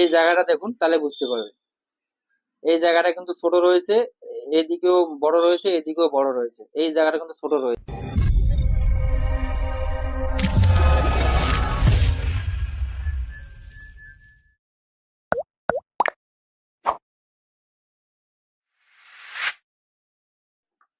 এই জায়গাটা দেখুন, তাহলে বুঝতে পারবেন। এই জায়গাটা কিন্তু ছোট রয়েছে, এদিকেও বড় রয়েছে, এদিকেও বড় রয়েছে। এই জায়গাটা কিন্তু ছোট রয়েছে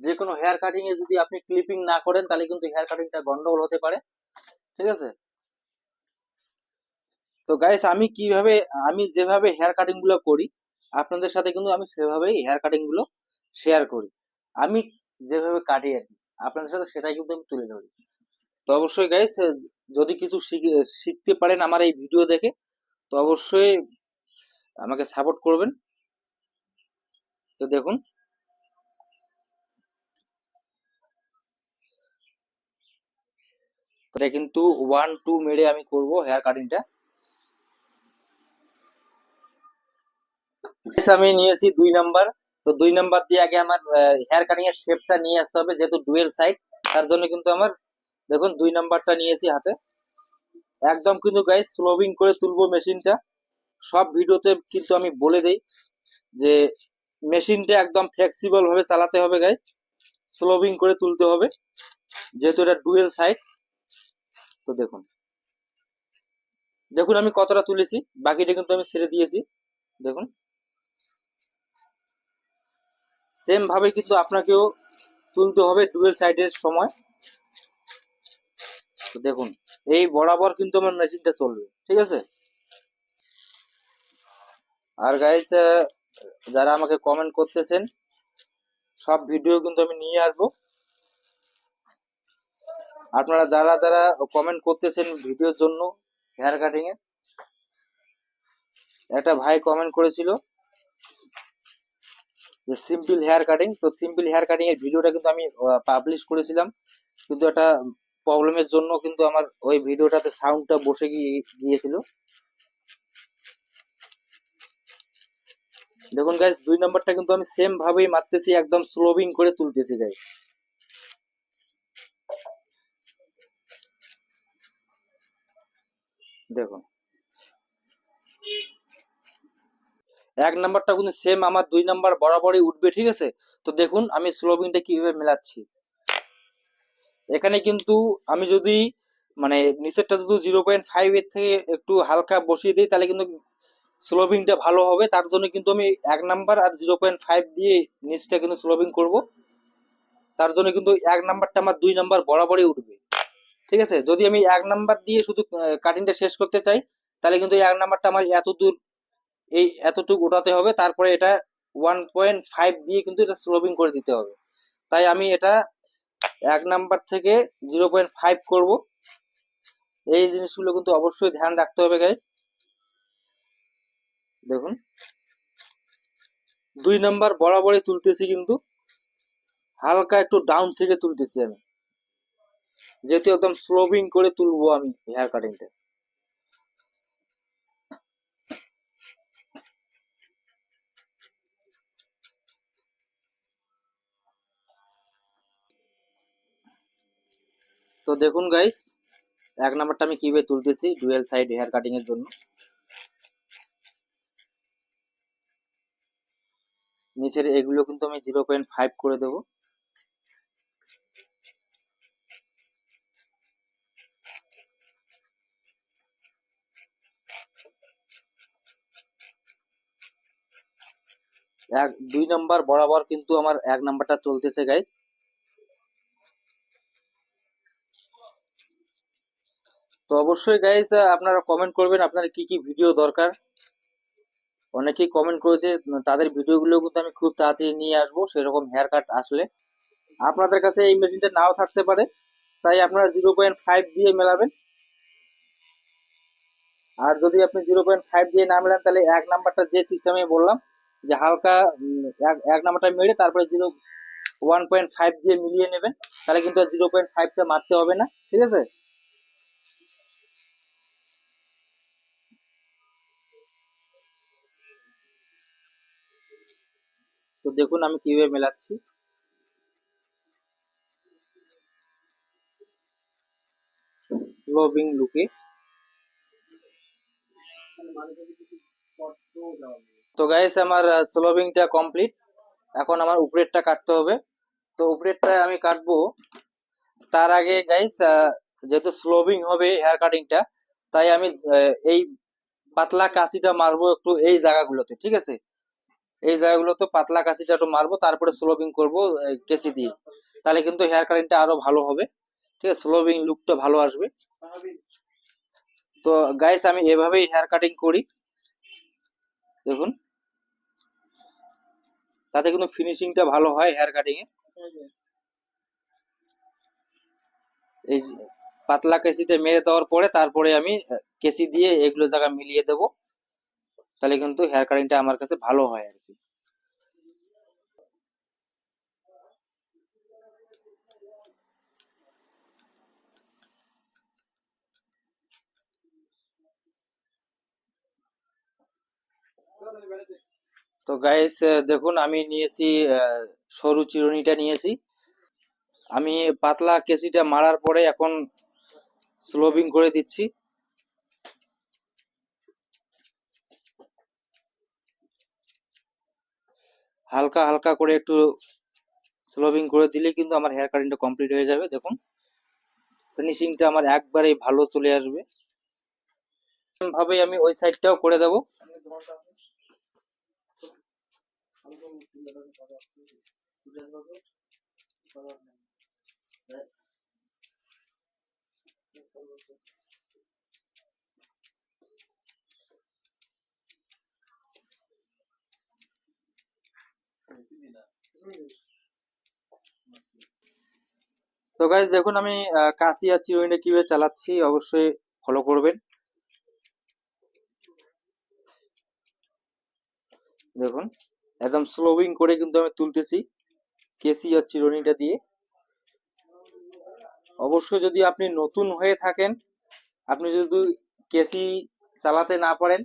যে কোনো হেয়ার কাটিং এ যদি আপনি ক্লিপিং না করেন, তাহলে কিন্তু হেয়ার কাটিংটা গন্ডগোল হতে পারে। ঠিক আছে? তো গাইস আমি কীভাবে, আমি যেভাবে হেয়ার কাটিংগুলো করি, আপনাদের সাথে কিন্তু আমি সেভাবেই হেয়ার কাটিংগুলো শেয়ার করি। আমি যেভাবে কাটি আর কি, আপনাদের সাথে সেটাই কিন্তু আমি তুলে ধরি। তো অবশ্যই গাইস যদি কিছু শিখে- শিখতে পারেন আমার এই ভিডিও দেখে, তো অবশ্যই আমাকে সাপোর্ট করবেন। তো দেখুন। এটা কিন্তু ওয়ান টু মেরে আমি করব হেয়ার কাটিংটা আমি নিয়েছি দুই নাম্বার তো দুই নাম্বার দিয়ে আগে আমার হেয়ার কাটিং এর শেপটা নিয়ে আসতে হবে, যেহেতু ডুয়েল সাইড তার জন্য কিন্তু আমার, দেখুন, দুই নাম্বারটা নিয়েছি হাতে। একদম কিন্তু গাইস স্লোবিং করে তুলবো মেশিনটা সব ভিডিওতে কিন্তু আমি বলে দেই যে মেশিনটা একদম ফ্লেক্সিবল ভাবে চালাতে হবে গাইস স্লোবিং করে তুলতে হবে, যেহেতু এটা ডুয়েল সাইড তো দেখুন। দেখুন আমি কতটা তুলেছি, বাকিটা কিন্তু আমি ছেড়ে দিয়েছি। দেখুন। সেম ভাবে কিন্তু আপনাকেও তুলতে হবে ডুয়েল সাইডের সময়। তো দেখুন, এই বরাবর কিন্তু আমার মেশিনটা চলবে, ঠিক আছে? আর গাইস যারা আমাকে কমেন্ট করতেছেন, সব ভিডিও কিন্তু আমি নিয়ে আসব। আপনারা যারা যারা কমেন্ট করতেছেন ভিডিওর জন্য হেয়ার কাটিং এ, একটা ভাই কমেন্ট করেছিল যে সিম্পল হেয়ার কাটিং তো সিম্পল হেয়ার কাটিং এর ভিডিওটা কিন্তু আমি পাবলিশ করেছিলাম। কিন্তু একটা প্রবলেমের জন্য কিন্তু আমার ওই ভিডিওটাতে সাউন্ডটা বসে গিয়ে, গিয়েছিল। দেখুন গাইস দুই নাম্বারটা কিন্তু আমি সেম ভাবেই মারতেছি, একদম স্লোবিং করে তুলতেছি গাইস দেখুন। এক নাম্বারটা কিন্তু সেম আমার দুই নাম্বার বরাবরই উঠবে, ঠিক আছে? তো দেখুন আমি স্লোবিংটা কীভাবে মেলাচ্ছি। এখানে কিন্তু আমি যদি মানে নিচেরটা যদি জিরো পয়েন্ট ফাইভ এর থেকে একটু হালকা বসিয়ে দিই, তাহলে কিন্তু স্লোবিংটা ভালো হবে। তার জন্য কিন্তু আমি এক নাম্বার আর জিরো পয়েন্ট ফাইভ দিয়ে নিচটা কিন্তু স্লোবিং করব। তার জন্য কিন্তু এক নাম্বারটা আমার দুই নাম্বার বরাবরই উঠবে। ঠিক আছে? যদি আমি এক নাম্বার দিয়ে শুধু কাটিংটা শেষ করতে চাই, তাহলে কিন্তু এক নাম্বারটা আমার এত দূর এই এতটুকু ওঠাতে হবে, তারপরে এটা ওয়ান পয়েন্ট ফাইভ দিয়ে কিন্তু এটা স্লোবিং করে দিতে হবে। তাই আমি এটা এক নাম্বার থেকে জিরো পয়েন্ট ফাইভ করব। এই জিনিসগুলো কিন্তু অবশ্যই ধ্যান রাখতে হবে গাইজ দেখুন। দুই নাম্বার বরাবরই তুলতেছি কিন্তু, হালকা একটু ডাউন থেকে তুলতেছি আমি। যেহেতু একদম স্লোবিং করে তুলবো আমি হেয়ার কাটিংটা তো দেখুন গাইস এক নাম্বারটা আমি কীভাবে তুলতেছি ডুয়েল সাইড হেয়ার কাটিং এর জন্য। নিচের এগুলো কিন্তু আমি জিরো পয়েন্ট ফাইভ করে দেবো। এক, দুই নাম্বার বরাবর কিন্তু আমার এক নাম্বারটা চলতেছে গাইস তো অবশ্যই গাইস আপনারা কমেন্ট করবেন আপনার কি কি ভিডিও দরকার। অনেকেই কমেন্ট করেছে, তাদের ভিডিওগুলো কিন্তু আমি খুব তাড়াতাড়ি নিয়ে আসব, সেরকম হেয়ার কাট আসলে। আপনাদের কাছে এই মেশিনটা নাও থাকতে পারে, তাই আপনারা জিরো পয়েন্ট ফাইভ দিয়ে মেলাবেন। আর যদি আপনি জিরো পয়েন্ট ফাইভ দিয়ে না মেলান, তাহলে এক নাম্বারটা যে সিস্টেমে বললাম, যে হালকা এক এক নাম্বারটা মেরে তারপরে জিরো ওয়ান পয়েন্ট ফাইভ দিয়ে মিলিয়ে নেবেন, তাহলে কিন্তু জিরো পয়েন্ট ফাইভটা মারতে হবে না, ঠিক আছে? দেখুন আমি কীভাবে মেলাচ্ছি। স্লোবিং লুকে তো গাইস আমার স্লোবিংটা কমপ্লিট এখন আমার উপরেরটা কাটতে হবে। তো উপরেরটা আমি কাটবো। তার আগে গাইস যেহেতু স্লোবিং হবে হেয়ার কাটিংটা তাই আমি এই পাতলা কাশিটা মারবো একটু এই জায়গাগুলোতে, ঠিক আছে? এই জায়গাগুলোতে পাতলা কাশিটা একটু মারবো, তারপরে স্লোবিং করব কেসি দিয়ে। তাহলে কিন্তু হেয়ার কাটিংটা আরও ভালো হবে। ঠিক আছে স্লোবিং লুকটা ভালো আসবে। তো গাইস আমি এভাবেই হেয়ার কাটিং করি। দেখুন। তাতে কিন্তু ফিনিশিংটা ভালো হয় হেয়ার কাটিং এ এই পাতলা কেসিটা মেরে দেওয়ার পরে, তারপরে আমি কেসি দিয়ে এগুলো জায়গা মিলিয়ে দেব। তাহলে কিন্তু হেয়ার কাটিংটা আমার কাছে ভালো হয় আর কি। তো গাইস দেখুন, আমি নিয়েছি সরু চিরুনিটা নিয়েছি। আমি পাতলা কেসিটা মারার পরে এখন স্লোবিং করে দিচ্ছি। হালকা হালকা করে একটু স্লোবিং করে দিলে কিন্তু আমার হেয়ার কাটিংটা কমপ্লিট হয়ে যাবে। দেখুন ফিনিশিংটা আমার একবারেই ভালো চলে আসবে। ভাবে আমি ওই সাইডটাও করে দেবো। তো গাইজ দেখুন আমি কাশি আর চিরুনিটা কীভাবে চালাচ্ছি অবশ্যই ফলো করবেন। দেখুন, একদম স্লোবিং করে কিন্তু আমি তুলতেছি কেসি আর চিরুনিটা দিয়ে। অবশ্যই যদি আপনি নতুন হয়ে থাকেন, আপনি যদি কেসি চালাতে না পারেন,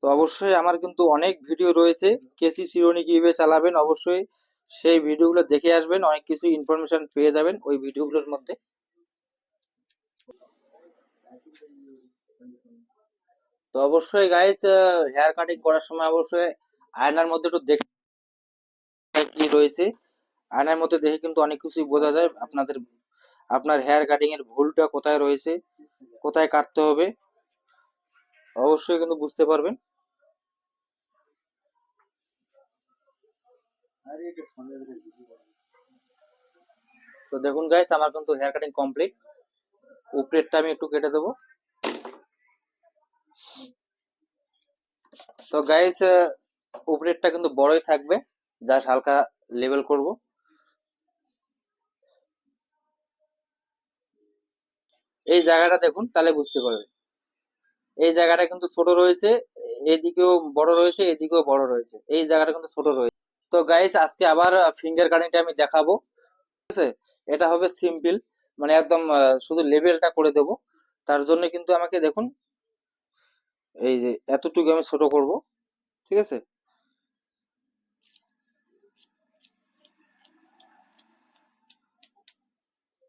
তো অবশ্যই আমার কিন্তু অনেক ভিডিও রয়েছে। কেসি চিরুনি কীভাবে চালাবেন অবশ্যই সেই ভিডিওগুলো দেখে আসবেন, অনেক কিছু ইনফরমেশন পেয়ে যাবেন ওই ভিডিওগুলোর মধ্যে। তো অবশ্যই গাইস হেয়ার কাটিং করার সময় অবশ্যই আয়নার মধ্যে একটু দেখে কি রয়েছে। আয়নার মধ্যে দেখে কিন্তু অনেক কিছুই বোঝা যায় আপনাদের, আপনার হেয়ার কাটিং এর ভুলটা কোথায় রয়েছে, কোথায় কাটতে হবে। অবশ্যই কিন্তু বুঝতে পারবেন। তো দেখুন গাইস আমার কিন্তু হেয়ার কাটিং কমপ্লিট উপরেরটা আমি একটু কেটে দেবো। তো গাইস উপরেরটা কিন্তু বড়ই থাকবে। জাস্ট হালকা লেভেল করব। এই জায়গাটা দেখুন, তাহলে বুঝতে পারবে। এই জায়গাটা কিন্তু ছোট রয়েছে, এদিকেও বড় রয়েছে, এদিকেও বড় রয়েছে। এই জায়গাটা কিন্তু ছোট রয়েছে। তো গাইস আজকে আবার ফিঙ্গার কাটিংটা আমি দেখাবো। ঠিক আছে? এটা হবে সিম্পল মানে একদম শুধু লেভেলটা করে দেব। তার জন্য কিন্তু আমাকে দেখুন, এই যে এতটুকু আমি ছোট করব। ঠিক আছে?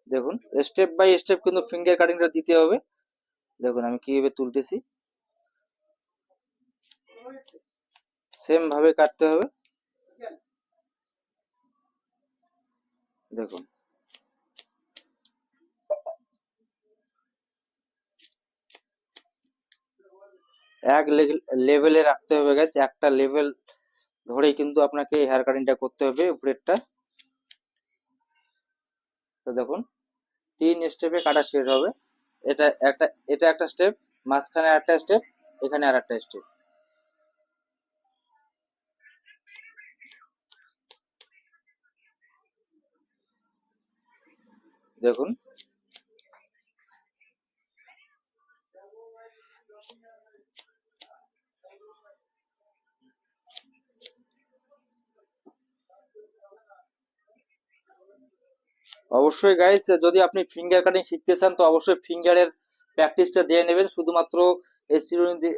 দেখুন স্টেপ বাই স্টেপ কিন্তু ফিঙ্গার কাটিংটা দিতে হবে। দেখুন, আমি কীভাবে তুলতেছি। সেম ভাবে কাটতে হবে। দেখুন। এক লেভেলে রাখতে হবে গাইস একটা লেভেল ধরেই কিন্তু আপনাকে হেয়ার কাটিংটা করতে হবে উপরেরটা। তো দেখুন, তিন স্টেপে কাটা শেষ হবে। এটা একটা এটা একটা স্টেপ মাঝখানে একটা স্টেপ এখানে আর একটা স্টেপ দেখুন। অবশ্যই গাইস যদি আপনি ফিঙ্গার কাটিং শিখতে চান, তো অবশ্যই ফিঙ্গারের প্র্যাকটিসটা দিয়ে নেবেন। শুধুমাত্র এই চিরুনি দিয়ে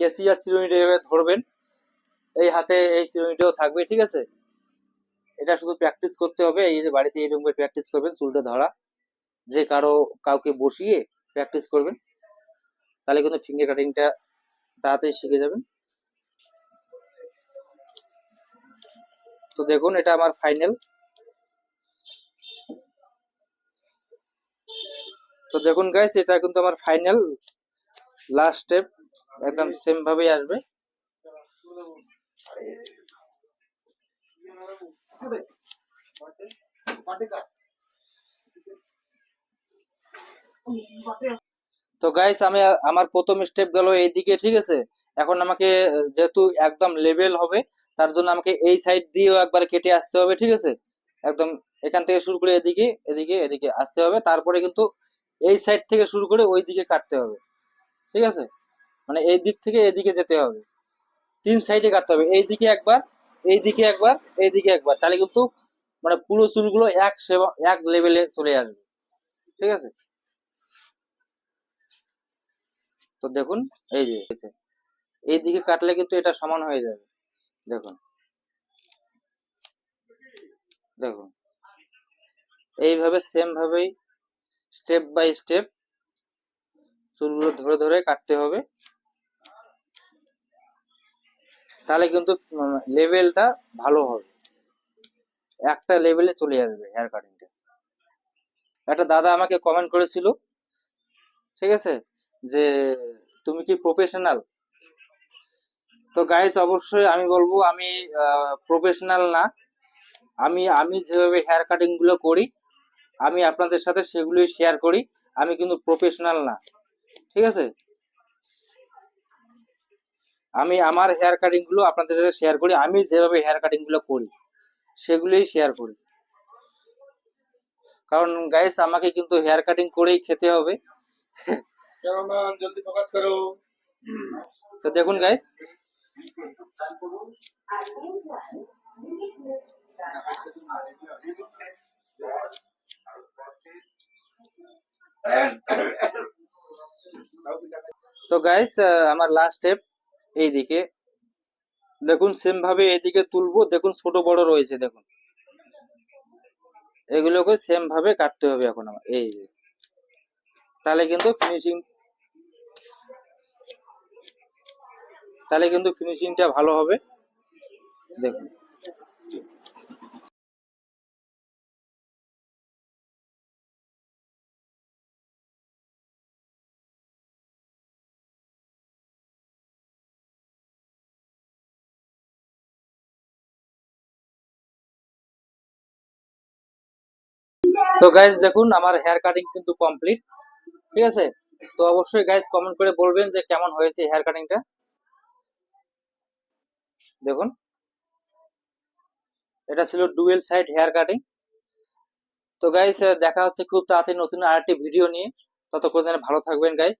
কেসি আর চিরুনিটা ধরবেন। এই হাতে এই চিরুনিটাও থাকবে, ঠিক আছে? এটা শুধু প্র্যাকটিস করতে হবে, এই যে বাড়িতে এইরকম করে প্র্যাকটিস করবেন, চুলটা ধরা। যে কারও কাউকে বসিয়ে প্র্যাকটিস করবেন, তাহলে কিন্তু ফিঙ্গার কাটিংটা তাড়াতাড়ি শিখে যাবেন। তো দেখুন, এটা আমার ফাইনাল তো দেখুন গাইস এটা কিন্তু আমার ফাইনাল লাস্ট স্টেপ একদম সেম ভাবেই আসবে। তো গাইস আমি আমার প্রথম স্টেপ গেল এইদিকে, ঠিক আছে? এখন আমাকে যেহেতু একদম লেভেল হবে, তার জন্য আমাকে এই সাইড দিয়েও একবার কেটে আসতে হবে, ঠিক আছে? একদম এখান থেকে শুরু করে এদিকে এদিকে এদিকে আসতে হবে। তারপরে কিন্তু এই সাইড থেকে শুরু করে ওই দিকে কাটতে হবে, ঠিক আছে? মানে এই দিক থেকে এদিকে যেতে হবে। তিন সাইডে কাটতে হবে। এই দিকে একবার এই দিকে একবার এই দিকে একবার। তাহলে কিন্তু মানে পুরো চুলগুলো এক সেবা, এক লেভেলে চলে আসবে। ঠিক আছে? তো দেখুন, এই যে। এই দিকে কাটলে কিন্তু এটা সমান হয়ে যাবে। দেখুন। দেখুন। এইভাবে সেম ভাবেই স্টেপ বাই স্টেপ চুলগুলো ধরে ধরে কাটতে হবে। তাহলে কিন্তু লেভেলটা ভালো হবে। একটা লেভেলে চলে আসবে হেয়ার কাটিংটা একটা দাদা আমাকে কমেন্ট করেছিল, ঠিক আছে? যে, তুমি কি প্রফেশনাল তো গাইজ অবশ্যই আমি বলব, আমি প্রফেশনাল না। আমি আমি যেভাবে হেয়ার কাটিংগুলো করি, আমি আপনাদের সাথে সেগুলোই শেয়ার করি। আমি কিন্তু প্রফেশনাল না। ঠিক আছে? আমি আমার হেয়ার কাটিংগুলো আপনাদের সাথে শেয়ার করি আমি যেভাবে হেয়ার কাটিংগুলো করি সেগুলোই শেয়ার করি। কারণ গাইস আমাকে কিন্তু হেয়ার কাটিং করেই খেতে হবে। জলদি ফোকাস করো। তো দেখুন গাইস তো গাইস আমার লাস্ট স্টেপ এইদিকে। দেখুন সেম ভাবে এইদিকে তুলবো। দেখুন, ছোট, বড় রয়েছে, দেখুন। এগুলোকে সেম ভাবে কাটতে হবে এখন আমার। এই তাহলে কিন্তু ফিনিশিং তাহলে কিন্তু ফিনিশিংটা ভালো হবে। দেখুন। তো গাইজ দেখুন, আমার হেয়ার কাটিং কিন্তু কমপ্লিট ঠিক আছে? তো অবশ্যই গাইজ কমেন্ট করে বলবেন যে কেমন হয়েছে হেয়ার কাটিংটা দেখুন, এটা ছিল ডুয়েল সাইড হেয়ার কাটিং তো গাইজ দেখা হচ্ছে খুব তাড়াতাড়ি নতুন আরেকটি ভিডিও নিয়ে। ততক্ষণ ভালো থাকবেন গাইস